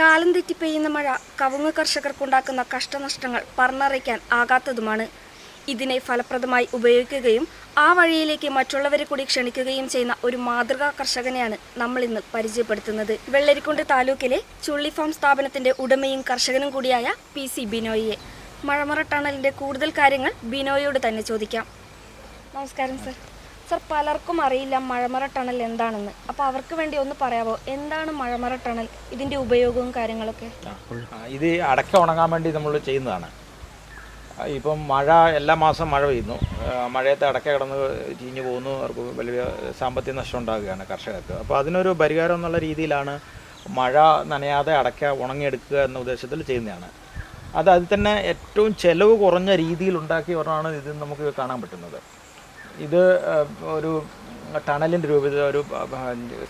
കാലം തെറ്റി പെയ്യുന്ന മഴ കവുങ്ങ് കർഷകർക്കുണ്ടാക്കുന്ന കഷ്ടനഷ്ടങ്ങൾ പറഞ്ഞറിയിക്കാൻ ആകാത്തതുമാണ്. ഇതിനെ ഫലപ്രദമായി ഉപയോഗിക്കുകയും ആ വഴിയിലേക്ക് മറ്റുള്ളവരെ കൂടി ക്ഷണിക്കുകയും ചെയ്യുന്ന ഒരു മാതൃകാ കർഷകനെയാണ് നമ്മൾ ഇന്ന് പരിചയപ്പെടുത്തുന്നത്. വെള്ളരിക്കുണ്ട് താലൂക്കിലെ ചുള്ളി ഫാം സ്ഥാപനത്തിന്റെ ഉടമയും കർഷകനും കൂടിയായ പി സി ബിനോയിയെ. മഴമറ ടണലിന്റെ കൂടുതൽ കാര്യങ്ങൾ ബിനോയോട് തന്നെ ചോദിക്കാം. നമസ്കാരം സർ. സർ പലർക്കും അറിയില്ല മഴമറ ടണൽ എന്താണെന്ന്. അപ്പോൾ അവർക്ക് വേണ്ടി ഒന്ന് പറയാമോ എന്താണ് മഴമറ ടണൽ? ഇതിന്റെ ഉപയോഗവും കാര്യങ്ങളൊക്കെ? ഇത് അടക്ക ഉണങ്ങാൻ വേണ്ടി നമ്മൾ ചെയ്യുന്നതാണ്. ഇപ്പം മഴ എല്ലാ മാസം മഴ പെയ്യുന്നു. മഴയത്തെ അടക്ക കിടന്ന് ചീഞ്ഞു പോകുന്നു അവർക്ക് വലിയ സാമ്പത്തിക നഷ്ടം ഉണ്ടാകുകയാണ് കർഷകർക്ക്. അപ്പോൾ അതിനൊരു പരിഹാരം എന്നുള്ള രീതിയിലാണ് മഴ നനയാതെ അടക്ക ഉണങ്ങിയെടുക്കുക എന്ന ഉദ്ദേശത്തിൽ ചെയ്യുന്നതാണ്. അത് അതിൽ തന്നെ ഏറ്റവും ചെലവ് കുറഞ്ഞ രീതിയിൽ ഉണ്ടാക്കി ഒരെണ്ണമാണ് ഇത് നമുക്ക് കാണാൻ പറ്റുന്നത്. ഇത് ഒരു ടണലിന്റെ രൂപത്തിൽ ഒരു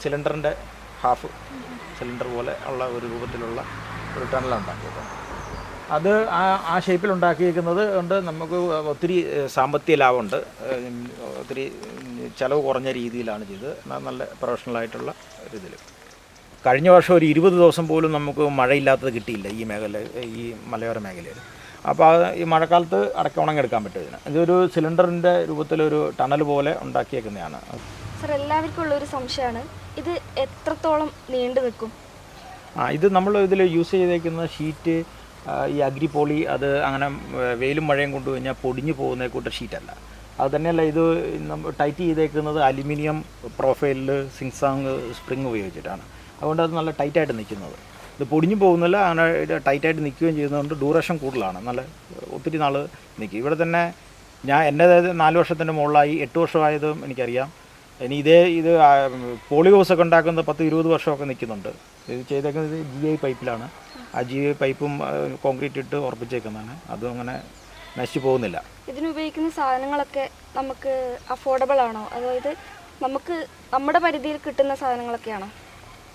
സിലിണ്ടറിന്റെ ഹാഫ് സിലിണ്ടർ പോലെ ഉള്ള ഒരു രൂപത്തിലുള്ള ഒരു ടണലാണ് അത് ആ ആ ഷേപ്പിൽ ഉണ്ടാക്കിയിരിക്കുന്നത് കൊണ്ട് നമുക്ക് ഒത്തിരി സാമ്പത്തിക ലാഭമുണ്ട്. ഒത്തിരി ചിലവ് കുറഞ്ഞ രീതിയിലാണ് ചെയ്തത്. എന്നാൽ നല്ല പ്രൊഫഷണലായിട്ടുള്ള ഇതിൽ കഴിഞ്ഞ വർഷം ഒരു ഇരുപത് ദിവസം പോലും നമുക്ക് മഴയില്ലാത്തത് കിട്ടിയില്ല ഈ മേഖല ഈ മലയോര മേഖലയിൽ. അപ്പോൾ അത് ഈ മഴക്കാലത്ത് അടക്ക ഉണങ്ങിയെടുക്കാൻ പറ്റും ഇതിന്. ഇതൊരു സിലിണ്ടറിന്റെ രൂപത്തിലൊരു ടണൽ പോലെ ഉണ്ടാക്കിയേക്കുന്നതാണ്. സർ എല്ലാവർക്കും ഉള്ളൊരു സംശയമാണ്. ഇത് എത്രത്തോളം നീണ്ടു നിൽക്കും? ആ ഇത് നമ്മൾ ഇതിൽ യൂസ് ചെയ്തേക്കുന്ന ഷീറ്റ് ഈ അഗ്രിപോളി അത് അങ്ങനെ വെയിലും മഴയും കൊണ്ടു കഴിഞ്ഞാൽ പൊടിഞ്ഞു പോകുന്ന കൂട്ട ഷീറ്റല്ല. അത് തന്നെയല്ല ഇത് നമ്മൾ ടൈറ്റ് ചെയ്തേക്കുന്നത് അലുമിനിയം പ്രൊഫൈലിൽ സിങ്സാങ് സ്പ്രിങ് ഉപയോഗിച്ചിട്ടാണ്. അതുകൊണ്ട് അത് നല്ല ടൈറ്റായിട്ട് നിൽക്കുന്നത്. ഇത് പൊടിഞ്ഞു പോകുന്നില്ല. അങ്ങനെ ടൈറ്റായിട്ട് നിൽക്കുകയും ചെയ്യുന്നതുകൊണ്ട് ഡ്യൂറേഷൻ കൂടുതലാണ്. നല്ല ഒത്തിരി നാൾ നിൽക്കും. ഇവിടെ തന്നെ ഞാൻ എന്റെ നാല് വർഷത്തിന്റെ മുകളിലായി. എട്ട് വർഷമായതും എനിക്കറിയാം. ഇനി ഇതേ ഇത് പോളി ഹൗസ് ഒക്കെ ഉണ്ടാക്കുന്നത് പത്ത് ഇരുപത് വർഷമൊക്കെ നിൽക്കുന്നുണ്ട്. ഇത് ചെയ്തേക്കുന്നത് ജി ഐ പൈപ്പിലാണ്. ആ ജി ഐ പൈപ്പും കോൺക്രീറ്റ് ഇട്ട് ഉറപ്പിച്ചേക്കുന്നതാണ്. അതും അങ്ങനെ നശിച്ചു പോകുന്നില്ല. ഇതിന് ഉപയോഗിക്കുന്ന സാധനങ്ങളൊക്കെ നമുക്ക് അഫോർഡബിൾ ആണോ? അതായത് നമുക്ക് നമ്മുടെ പരിധിയിൽ കിട്ടുന്ന സാധനങ്ങളൊക്കെയാണോ?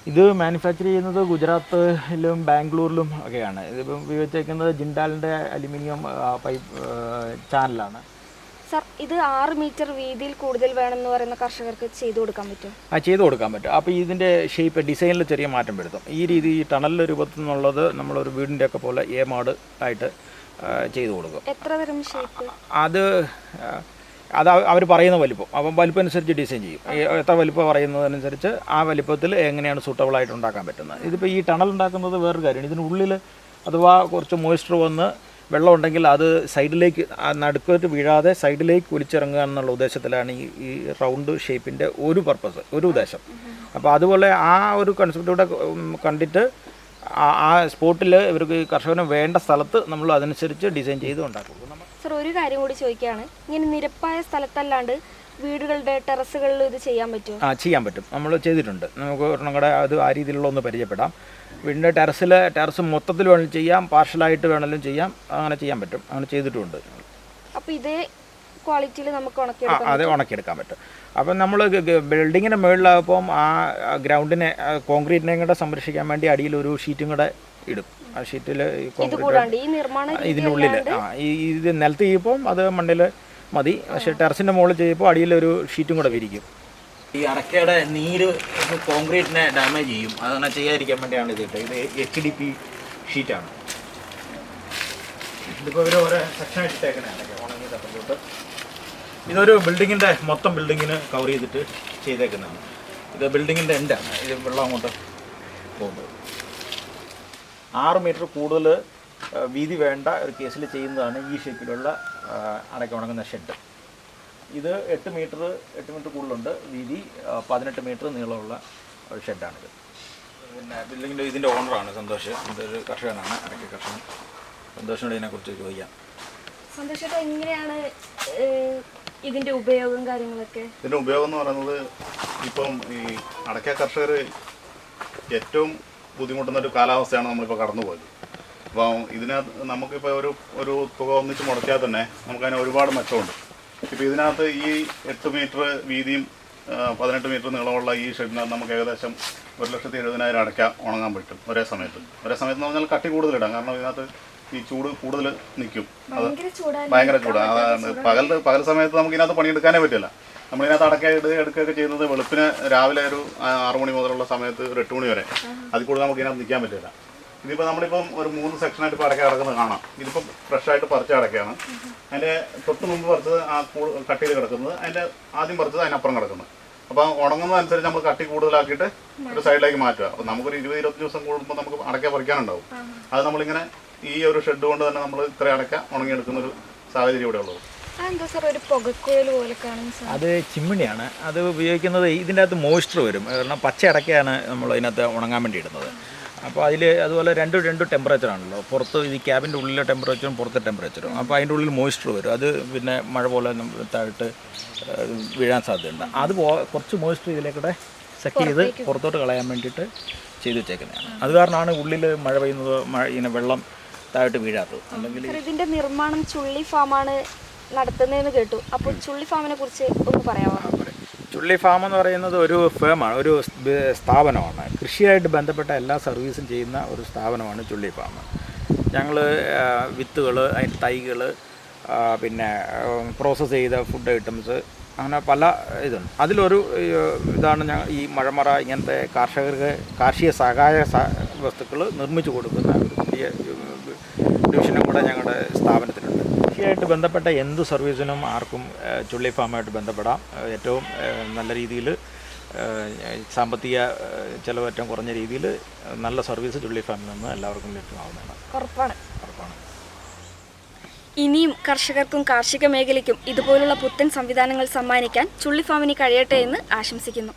ഇത് മാനുഫാക്ചർ ചെയ്യുന്നത് ഗുജറാത്തിലും ബാംഗ്ലൂരിലും ഒക്കെയാണ്. ഇതിപ്പം ഉപയോഗിച്ചേക്കുന്നത് ജിൻഡാലിന്റെ അലുമിനിയം പൈപ്പ് ചാനലാണ്. സാർ ഇത് ആറ് മീറ്റർ വീതിയിൽ കൂടുതൽ വേണമെന്ന് പറയുന്ന കർഷകർക്ക് ചെയ്തു കൊടുക്കാൻ പറ്റും? ആ ചെയ്തു കൊടുക്കാൻ പറ്റും. അപ്പോൾ ഇതിന്റെ ഷേപ്പ് ഡിസൈനിൽ ചെറിയ മാറ്റം വരുത്തും. ഈ രീതി ഈ ടണലിന്റെ രൂപത്തിൽ നിന്നുള്ളത് നമ്മളൊരു വീടിന്റെ ഒക്കെ പോലെ ഏമാട് മാട് ആയിട്ട് ചെയ്തു കൊടുക്കും. എത്ര തരം ഷേപ്പ് അത് അത് അവർ പറയുന്ന വലിപ്പം. അപ്പം വലിപ്പം അനുസരിച്ച് ഡിസൈൻ ചെയ്യും എത്ര വലിപ്പം പറയുന്നതനുസരിച്ച് ആ വലിപ്പത്തിൽ എങ്ങനെയാണ് സൂട്ടബിൾ ആയിട്ട് ഉണ്ടാക്കാൻ പറ്റുന്നത്. ഇതിപ്പോൾ ഈ ടണൽ ഉണ്ടാക്കുന്നത് വേറൊരു കാര്യമാണ്. ഇതിനുള്ളിൽ അഥവാ കുറച്ച് മോയ്സ്ചർ വന്ന് വെള്ളം ഉണ്ടെങ്കിൽ അത് സൈഡിലേക്ക് നടുക്കോട്ട് വീഴാതെ സൈഡിലേക്ക് ഒലിച്ചിറങ്ങുക എന്നുള്ള ഉദ്ദേശത്തിലാണ് ഈ ഈ റൗണ്ട് ഷേപ്പിന്റെ ഒരു പർപ്പസ് ഒരു ഉദ്ദേശം. അപ്പോൾ അതുപോലെ ആ ഒരു കൺസെപ്റ്റ് ഇവിടെ കണ്ടിട്ട് ആ- സ്പോട്ടിൽ ഇവർക്ക് കർഷകന് വേണ്ട സ്ഥലത്ത് നമ്മൾ അതനുസരിച്ച് ഡിസൈൻ ചെയ്ത് ഉണ്ടാക്കും സർ ഒരു കാര്യം കൂടി ചോദിക്കുകയാണ്. ഇങ്ങനെ നിരപ്പായ സ്ഥലത്തല്ലാണ്ട് വീടുകളുടെ ടെറസുകളിൽ ഇത് ചെയ്യാൻ പറ്റുമോ? ആ ചെയ്യാൻ പറ്റും. നമ്മൾ ചെയ്തിട്ടുണ്ട്. നമുക്ക് ഒരെണ്ണം കൂടെ അത് ആ രീതിയിലുള്ള ഒന്ന് പരിചയപ്പെടാം. വീടിന്റെ ടെറസിൽ ടെറസ് മൊത്തത്തിൽ വേണമെങ്കിലും ചെയ്യാം. പാർഷ്യലായിട്ട് വേണമെങ്കിലും ചെയ്യാം. അങ്ങനെ ചെയ്യാൻ പറ്റും. അങ്ങനെ ചെയ്തിട്ടുമുണ്ട് അപ്പോൾ ഇതേ ക്വാളിറ്റിയിൽ നമുക്ക് ഉണക്കിയെടുക്കാം അത് ഉണക്കിയെടുക്കാൻ പറ്റും. അപ്പം നമ്മൾ ബിൽഡിങ്ങിന്റെ മുകളിലാകുമ്പം ആ ഗ്രൗണ്ടിനെ കോൺക്രീറ്റിനെയും കൂടെ സംരക്ഷിക്കാൻ വേണ്ടി അടിയിൽ ഒരു ഷീറ്റും കൂടെ ഇടും. ആ ഷീറ്റിൽ ഈ ഇത് കോൺക്രീറ്റ് കൂടാണ്ട് ഈ നിർമ്മാണ ഇതിനുള്ളിൽ ആ ഈ ഇത് നിലത്ത് ചെയ്യുമ്പോൾ അത് മണ്ണിൽ മതി. പക്ഷേ ടെറസിന്റെ മുകളിൽ ചെയ്യുമ്പോൾ അടിയിൽ ഒരു ഷീറ്റും കൂടെ വിരിക്കും. ഈ അടക്കയുടെ നീര് കോൺക്രീറ്റിനെ ഡാമേജ് ചെയ്യും. അതങ്ങനെ ചെയ്യാതിരിക്കാൻ വേണ്ടിയാണ് ഇത് ഇത് എച്ച് ഡി പി ഷീറ്റാണ്. ഇതിപ്പോൾ ഇവർ ഓരോ സെക്ഷനായിട്ട് ഇട്ടേക്കണേ. അടക്ക ഉണങ്ങി തപ്പത്തോട്ട് ഇതൊരു ബിൽഡിങ്ങിന്റെ മൊത്തം ബിൽഡിങ്ങിന് കവർ ചെയ്തിട്ട് ചെയ്തേക്കുന്നതാണ്. ഇത് ബിൽഡിങ്ങിന്റെ എൻഡാണ് ഇത് വെള്ളം അങ്ങോട്ട് പോകുന്നത്. ആറ് മീറ്റർ കൂടുതൽ വീതി വേണ്ട ഒരു കേസിൽ ചെയ്യുന്നതാണ് ഈ ഷേപ്പിലുള്ള അടയ്ക്ക ഉണങ്ങുന്ന ഷെഡ്. ഇത് എട്ട് മീറ്റർ എട്ട് മീറ്റർ കൂടുതലുണ്ട്. വീതി പതിനെട്ട് മീറ്റർ നീളമുള്ള ഒരു ഷെഡാണിത്. പിന്നെ ബിൽഡിങ്ങിന്റെ ഇതിന്റെ ഓണറാണ് സന്തോഷ്. ഇതൊരു കർഷകനാണ് അടയ്ക്ക കർഷകൻ. സന്തോഷിനോട് ഇതിനെക്കുറിച്ച് ചോദിക്കാം. സന്തോഷേട്ടാ എങ്ങനെയാണ് ഇതിന്റെ ഇതിന്റെ ഉപയോഗം കാര്യങ്ങളൊക്കെ? ഇതിന്റെ ഉപയോഗം എന്ന് പറയുന്നത് ഇപ്പം ഈ അടയ്ക്ക കർഷകർ ഏറ്റവും ബുദ്ധിമുട്ടുന്ന ഒരു കാലാവസ്ഥയാണ് നമ്മളിപ്പോൾ കടന്നു പോയത് അപ്പോൾ ഇതിനകത്ത് നമുക്കിപ്പോൾ ഒരു ഒരു തുക ഒന്നിച്ച് മുടക്കിയാൽ തന്നെ നമുക്കതിന് ഒരുപാട് മെച്ചമുണ്ട്. ഇപ്പോൾ ഇതിനകത്ത് ഈ എട്ട് മീറ്റർ വീതിയും പതിനെട്ട് മീറ്റർ നീളമുള്ള ഈ ഷെഡിനകത്ത് നമുക്ക് ഏകദേശം ഒരു ലക്ഷത്തി എഴുപതിനായിരം അടയ്ക്ക ഉണങ്ങാൻ പറ്റും ഒരേ സമയത്ത്. ഒരേ സമയത്ത് എന്ന് പറഞ്ഞാൽ കട്ടി കൂടുതലിടാം. കാരണം ഇതിനകത്ത് ഈ ചൂട് കൂടുതൽ നിൽക്കും. അത് ഭയങ്കര ചൂടാണ് അതാണ് പകൽ പകൽ സമയത്ത് നമുക്ക് ഇതിനകത്ത് പണിയെടുക്കാനേ പറ്റില്ല. നമ്മളിതിനകത്ത് അടക്ക എടുക്കുകയൊക്കെ ചെയ്യുന്നത് വെളുപ്പിന് രാവിലെ ഒരു ആറു മണി മുതലുള്ള സമയത്ത് ഒരു എട്ട് മണി വരെ. അതിൽ കൂടുതൽ നമുക്ക് ഇതിനകത്ത് നിൽക്കാൻ പറ്റില്ല. ഇതിപ്പോൾ നമ്മളിപ്പം ഒരു മൂന്ന് സെക്ഷനായിട്ട് ഇപ്പോൾ അടക്ക കിടക്കുന്നത് കാണാം. ഇതിപ്പം ഫ്രഷായിട്ട് പറിച്ച അടക്കയാണ് അതിന്റെ തൊട്ട് മുമ്പ് പറിച്ചത് ആ കൂ- കട്ടിയിൽ കിടക്കുന്നത്. അതിന്റെ ആദ്യം പറിച്ചത് അതിനപ്പുറം കിടക്കുന്നത്. അപ്പോൾ ഉണങ്ങുന്നതനുസരിച്ച് നമ്മൾ കട്ടി കൂടുതലാക്കിയിട്ട് ഒരു സൈഡിലേക്ക് മാറ്റുക. അപ്പോൾ നമുക്കൊരു ഇരുപത് ഇരുപത്തഞ്ച് ദിവസം കൂടുമ്പോൾ നമുക്ക് അടക്ക പറിക്കാനുണ്ടാവും. അത് നമ്മളിങ്ങനെ ഈ ഒരു ഷെഡ് കൊണ്ട് തന്നെ നമ്മൾ ഇത്ര അടക്ക ഉണങ്ങിയെടുക്കുന്ന ഒരു സാഹചര്യം ഇവിടെ ഉള്ളത്. അതെന്താ സാർ ഒരു പുകക്കുഴൽ പോലെ കാണുന്ന അത് ചിമ്മിണിയാണ്. അത് ഉപയോഗിക്കുന്നത് ഇതിന്റെ അകത്ത് മോയ്സ്ചർ വരും. കാരണം പച്ച അടക്കയാണ് നമ്മൾ ഇതിനകത്ത് ഉണങ്ങാൻ വേണ്ടി ഇടുന്നത്. അപ്പോൾ അതിൽ അതുപോലെ രണ്ട് രണ്ട് ടെമ്പറേച്ചർ ആണല്ലോ. പുറത്ത് ഈ ക്യാബിന്റെ ഉള്ളിലെ ടെമ്പറേച്ചറും പുറത്തെ ടെമ്പറേച്ചറും അപ്പോൾ അതിന്റെ ഉള്ളിൽ മോയ്സ്ചർ വരും. അത് പിന്നെ മഴ പോലെ താഴോട്ട് വീഴാൻ സാധ്യതയുണ്ട്. അത് കുറച്ച് മോയ്സ്ചർ ഇതിലേക്കൂടെ സെക്ക് ചെയ്ത് പുറത്തോട്ട് കളയാൻ വേണ്ടിയിട്ട് ചെയ്തു വെച്ചേക്കുന്നതാണ്. അത് കാരണമാണ് ഉള്ളിൽ മഴ പെയ്യുന്നത് മഴ ഇങ്ങനെ വെള്ളം താഴോട്ട് വീഴാത്തത്. അല്ലെങ്കിൽ ഇതിന്റെ നിർമ്മാണം ചുള്ളി ഫാമാണ് നടത്തുന്നതെന്ന് കേട്ടു. അപ്പോൾ ചുള്ളി ഫാമിനെ കുറിച്ച് ഒന്ന് പറയാമോ ചുള്ളി ഫാം എന്ന് പറയുന്നത് ഒരു ഫേമാണ് ഒരു സ്ഥാപനമാണ്. കൃഷിയായിട്ട് ബന്ധപ്പെട്ട എല്ലാ സർവീസും ചെയ്യുന്ന ഒരു സ്ഥാപനമാണ് ചുള്ളി ഫാം. ഞങ്ങൾ വിത്തുകൾ അതിന്റെ തൈകൾ പിന്നെ പ്രോസസ്സ് ചെയ്ത ഫുഡ് ഐറ്റംസ് അങ്ങനെ പല ഇതുണ്ട്. അതിലൊരു ഇതാണ് ഞങ്ങൾ ഈ മഴമറ ഇങ്ങനത്തെ കാർഷകർക്ക് കാർഷിക സഹായ വസ്തുക്കൾ നിർമ്മിച്ചു കൊടുക്കുന്ന ഒരു പുതിയ ഡിവിഷനും കൂടെ ഞങ്ങളുടെ സ്ഥാപനത്തിലുണ്ട്. കൃഷിയായിട്ട് ബന്ധപ്പെട്ട എന്ത് സർവീസിനും ആർക്കും ചുള്ളി ഫാമായിട്ട് ബന്ധപ്പെടാം. ഏറ്റവും നല്ല രീതിയിൽ സാമ്പത്തിക ചിലവ് ഏറ്റവും കുറഞ്ഞ രീതിയിൽ നല്ല സർവീസ് ചുള്ളി ഫാമിൽ നിന്ന് എല്ലാവർക്കും ലഭ്യമാവുന്നതാണ്. ഉറപ്പാണ്. ഉറപ്പാണ്. ഇനിയും കർഷകർക്കും കാർഷിക മേഖലയ്ക്കും ഇതുപോലുള്ള പുത്തൻ സംവിധാനങ്ങൾ സമ്മാനിക്കാൻ ചുള്ളി ഫാമിന് കഴിയട്ടെ എന്ന് ആശംസിക്കുന്നു.